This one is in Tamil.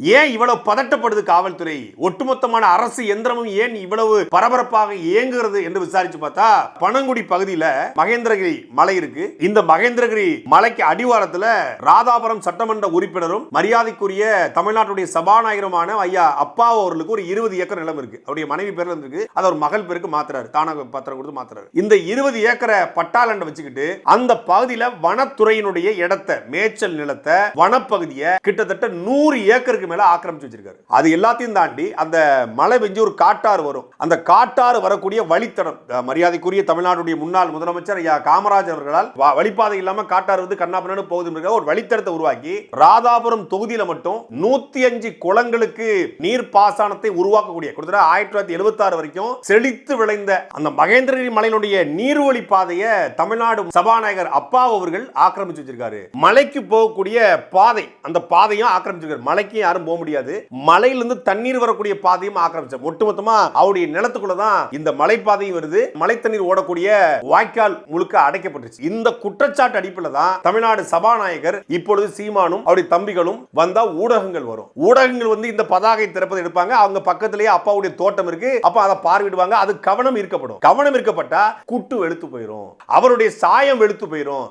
ஏன் இவ்வளவு பதட்டப்படுது காவல்துறை? ஒட்டுமொத்தமான அரசு எந்திரமும் ஏன் இவ்வளவு பரபரப்பாக இயங்குகிறது என்று விசாரிச்சு பார்த்தா பனங்குடி பகுதியில மகேந்திரகிரி மலை இருக்கு. இந்த மகேந்திரகிரி மலைக்கு அடிவாரத்துல ராதாபுரம் சட்டமன்ற உறுப்பினரும் மரியாதைக்குரிய தமிழ்நாட்டுடைய சபாநாயகருமான ஐயா அப்பா அவர்களுக்கு ஒரு இருபது ஏக்கர் நிலம் இருக்கு. அவருடைய மனைவி பேர்ல இருக்கு அதை அவர் மகள் பேருக்கு மாத்துறாரு. தானாக பத்திரம் கொடுத்து மாத்துறாரு. இந்த இருபது ஏக்கரை பட்டாளண்ட வச்சுக்கிட்டு அந்த பகுதியில வனத்துறையினுடைய இடத்தை மேய்ச்சல் நிலத்தை வனப்பகுதியை கிட்டத்தட்ட நூறு ஏக்கருக்கு ஏக்கருக்கு மேல ஆக்கிரமிச்சு வச்சிருக்காரு. அது எல்லாத்தையும் தாண்டி அந்த மழை பெஞ்சு ஒரு காட்டாறு வரும். அந்த காட்டாறு வரக்கூடிய வழித்தடம் மரியாதைக்குரிய தமிழ்நாடுடைய முன்னாள் முதலமைச்சர் ஐயா காமராஜர் அவர்களால் வ- வழிப்பாதை இல்லாம காட்டாறு வந்து கண்ணாபுரம் போகுது ஒரு வழித்தடத்தை உருவாக்கி ராதாபுரம் தொகுதியில மட்டும் நூத்தி அஞ்சு குளங்களுக்கு நீர் பாசனத்தை உருவாக்கக்கூடிய கிட்டத்தட்ட ஆயிரத்தி தொள்ளாயிரத்தி எழுபத்தி ஆறு வரைக்கும் செழித்து விளைந்த அந்த மகேந்திரகிரி மலையினுடைய நீர்வழி பாதையை தமிழ்நாடு சபாநாயகர் அப்பா அவர்கள் ஆக்கிரமிச்சு வச்சிருக்காரு. மலைக்கு போகக்கூடிய பாதை அந்த பாதையும் ஆக்கிரமிச்சிருக்காரு. மலைக்கு யாரும் போக முடியாது. மலையிலிருந்து தண்ணீர் வரக்கூடிய பாதையும் ஆக்கிரமிச்சார் ஒட்டுமொத்தமா அவருடைய நிலத்துக்குள்ள தான் இந்த மலை பாதையும் வருது. மலை தண்ணீர் ஓடக்கூடிய வாய்க்கால் முழுக்க அடைக்கப்பட்டுச்சு. இந்த குற்றச்சாட்டு அடிப்பில் தான் தமிழ்நாடு சபாநாயகர் இப்பொழுது சீமானும் அவருடைய தம்பிகளும் வந்தா ஊடகங்கள் வரும். ஊடகங்கள் வந்து இந்த பதாகை திறப்பதை எடுப்பாங்க. அவங்க பக்கத்திலேயே அப்பாவுடைய தோட்டம் இருக்கு. அப்ப அதை பார்வையிடுவாங்க. அது கவனம் ஈர்க்கப்படும். கவனம் ஈர்க்கப்பட்டா குட்டு வெளுத்து போயிடும் அவருடைய சாயம் வெளுத்து போயிடும்